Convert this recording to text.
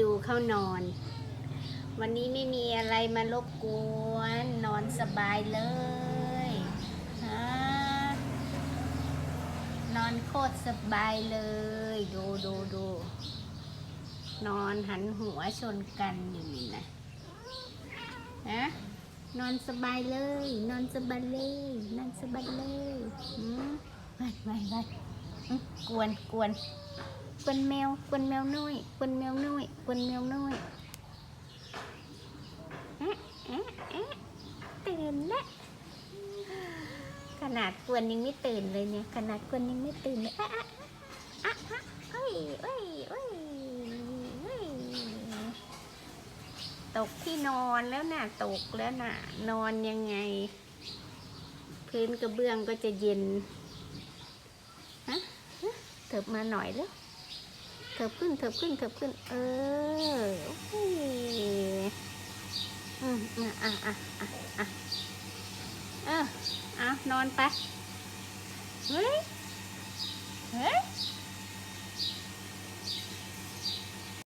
ดูเขานอน วันนี้ไม่มีอะไรมารบกวน นอนสบายเลยฮะนอนโคตรสบายเลย ดูดูดูนอนหันหัวชนกันอยู่นี่นะฮะนอนสบายเลย นอนสบายเลย นอนสบายเลยอืมไปไปไปกวนกวน กวนแมวกวนแมวน้อยกวนแมวน้อยกวนแมวน้อยแอะแอะแอะตื่นแล้วขนาดกวนยังไม่ตื่นเลยเนี่ย ขนาดกวนยังไม่ตื่นเลยอะอะอะอะเอ้ยเอ้ยเอ้ยเอ้ยตกที่นอนแล้วน่ะ ตกแล้วน่ะ นอนยังไง พื้นกระเบื้องก็จะเย็น ฮะฮะเถิบมาหน่อยแล้ว เถิบขึ้นเถิบขึ้นเถิบขึ้น เออโอ้โหอืมอะอะอะอะอะเอออะนอนไปเฮ้ย